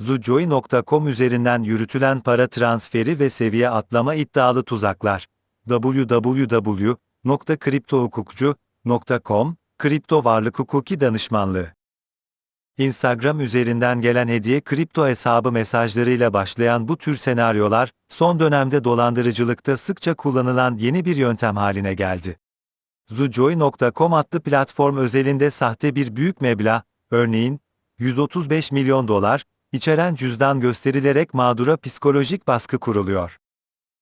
Zujoy.com üzerinden yürütülen para transferi ve seviye atlama iddialı tuzaklar. www.kriptohukukcu.com, Kripto Varlık Hukuki Danışmanlığı. Instagram üzerinden gelen hediye kripto hesabı mesajlarıyla başlayan bu tür senaryolar, son dönemde dolandırıcılıkta sıkça kullanılan yeni bir yöntem haline geldi. Zujoy.com adlı platform özelinde sahte bir büyük meblağ, örneğin 135 milyon dolar, içeren cüzdan gösterilerek mağdura psikolojik baskı kuruluyor.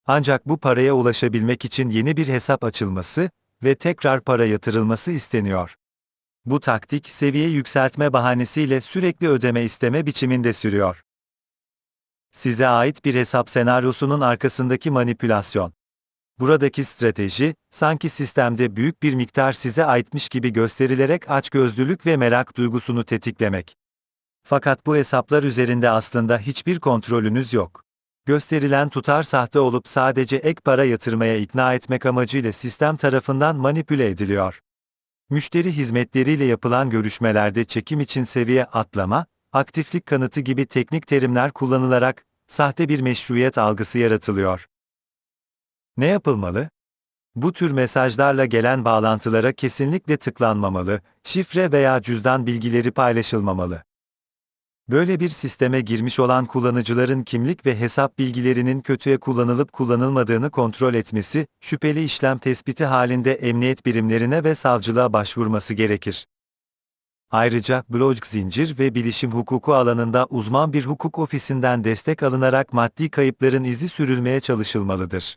Ancak bu paraya ulaşabilmek için yeni bir hesap açılması ve tekrar para yatırılması isteniyor. Bu taktik seviye yükseltme bahanesiyle sürekli ödeme isteme biçiminde sürüyor. Size ait bir hesap senaryosunun arkasındaki manipülasyon. Buradaki strateji, sanki sistemde büyük bir miktar size aitmiş gibi gösterilerek açgözlülük ve merak duygusunu tetiklemek. Fakat bu hesaplar üzerinde aslında hiçbir kontrolünüz yok. Gösterilen tutar sahte olup sadece ek para yatırmaya ikna etmek amacıyla sistem tarafından manipüle ediliyor. Müşteri hizmetleriyle yapılan görüşmelerde çekim için seviye atlama, aktiflik kanıtı gibi teknik terimler kullanılarak sahte bir meşruiyet algısı yaratılıyor. Ne yapılmalı? Bu tür mesajlarla gelen bağlantılara kesinlikle tıklanmamalı, şifre veya cüzdan bilgileri paylaşılmamalı. Böyle bir sisteme girmiş olan kullanıcıların kimlik ve hesap bilgilerinin kötüye kullanılıp kullanılmadığını kontrol etmesi, şüpheli işlem tespiti halinde emniyet birimlerine ve savcılığa başvurması gerekir. Ayrıca, blog zincir ve bilişim hukuku alanında uzman bir hukuk ofisinden destek alınarak maddi kayıpların izi sürülmeye çalışılmalıdır.